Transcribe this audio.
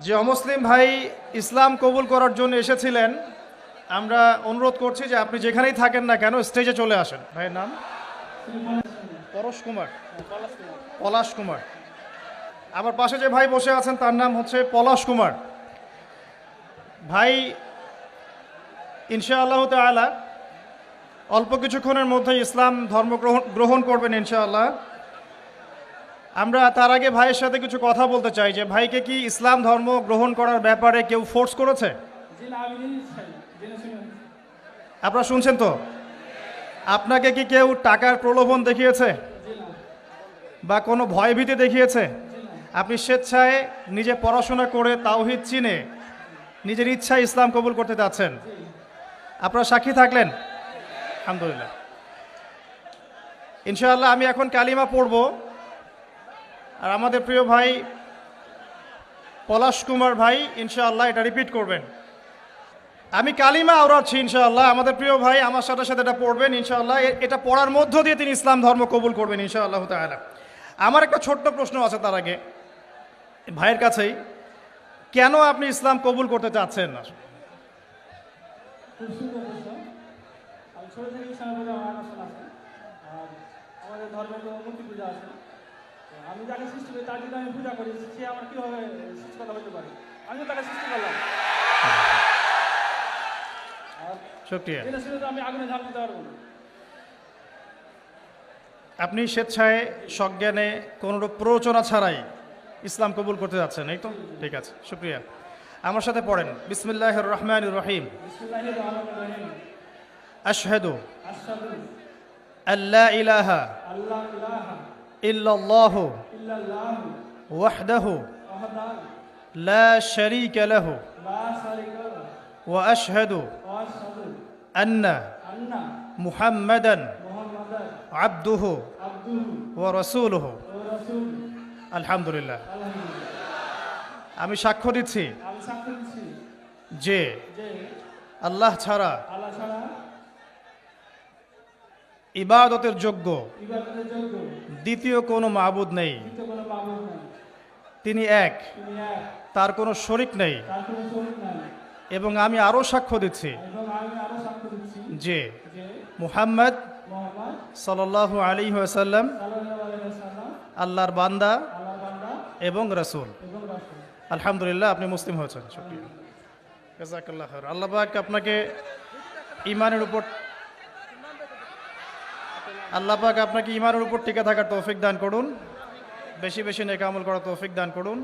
যে অমুসলিম ভাই ইসলাম কবুল করার জন্য এসেছিলেন, আমরা অনুরোধ করছি যে আপনি যেখানেই থাকেন না কেন, স্টেজে চলে আসেন। ভাইয়ের নাম? পরশ কুমার। পলাশ কুমার। আমার পাশে যে ভাই বসে আছেন, তার নাম হচ্ছে পলাশ কুমার। ভাই, ইনশাআল্লাহ তালা অল্প কিছুক্ষণের মধ্যে ইসলাম ধর্ম গ্রহণ গ্রহণ করবেন ইনশাআল্লাহ। আমরা তার আগে ভাইয়ের সাথে কিছু কথা বলতে চাই যে ভাইকে কি ইসলাম ধর্ম গ্রহণ করার ব্যাপারে কেউ ফোর্স করেছে? আপনারা শুনছেন তো? আপনাকে কি কেউ টাকার প্রলোভন দেখিয়েছে? বা কোনো ভয়ভীতি দেখিয়েছে? আপনি স্বেচ্ছায় নিজে পড়াশোনা করে তাওহিদ চিনে নিজের ইচ্ছায় ইসলাম কবুল করতে চাচ্ছেন। আপনারা সাক্ষী থাকলেন? আলহামদুলিল্লাহ। ইনশাআল্লাহ আমি এখন কালিমা পড়ব। আর আমাদের প্রিয় ভাই পলাশ কুমার ভাই, ইনশাআল্লাহ এটা রিপিট করবেন। আমি কালিমা আওড়াচ্ছি ইনশাআল্লাহ। আমাদের প্রিয় ভাই আমার সাথে সাথে এটা পড়বেন, ইনশাআল্লাহ। এটা পড়ার মধ্য দিয়ে তিনি ইসলাম ধর্ম কবুল করবেন, ইনশাআল্লাহ তাআলা। আমার একটা ছোট্ট প্রশ্ন আছে তার আগে। ভাইয়ের কাছেই, কেন আপনি ইসলাম কবুল করতে চাচ্ছেন? না ধর্মের মূর্তি পূজা আছে আমি যাকে সৃষ্টি করি তার যদি আমি পূজা করি সে আমার কীভাবে সৃষ্টিকতা হতে পারে? আমিও তাকে সৃষ্টি করলাম। আমি আগুনে দিতে পারব না। আপনি স্বেচ্ছায় সজ্ঞানে কোনোরূপ প্ররোচনা ছাড়াই ইসলাম কবুল করতে যাচ্ছেন এই তো? ঠিক আছে শুক্রিয়া। আমার সাথে পড়েন। বিসমিল্লাহ রহমান রহিম। বিসমিল্লাহির রহমানির রহিম। আশহাদু আশহাদু আল্লাহ ইলাহা আল্লাহ ইলাহা ইল্লাল্লাহ ওয়াহদাহু লা শারীকা লাহু আন্না মুহাম্মাদান মুহাম্মাদান আবদুহু রাসূলুহু আলহামদুলিল্লাহ আলহামদুলিল্লাহ আমি সাক্ষ্য দিচ্ছি যে আল্লাহ ছাড়া ইবাদতের যোগ্য। দ্বিতীয় কোনো মাহবুদ নেই। তিনি এক। তার কোনো শরিক নেই। এবং আমি আরও সাক্ষ্য দিচ্ছি। যে মুহাম্মদ সাল্লাল্লাহু আলী ওয়াসাল্লাম আল্লাহর বান্দা এবং রাসূল। আলহামদুলিল্লাহ আপনি মুসলিম হয়েছেন শুক্রিয়া। জাজাকাল্লাহ খায়র। আল্লাহ পাক আপনাকে ইমানের উপর আল্লাহ পাক আপনাকে ইমানের উপর টিকে থাকার তৌফিক দান করুন। বেশি বেশি নেকামল করার তৌফিক দান করুন।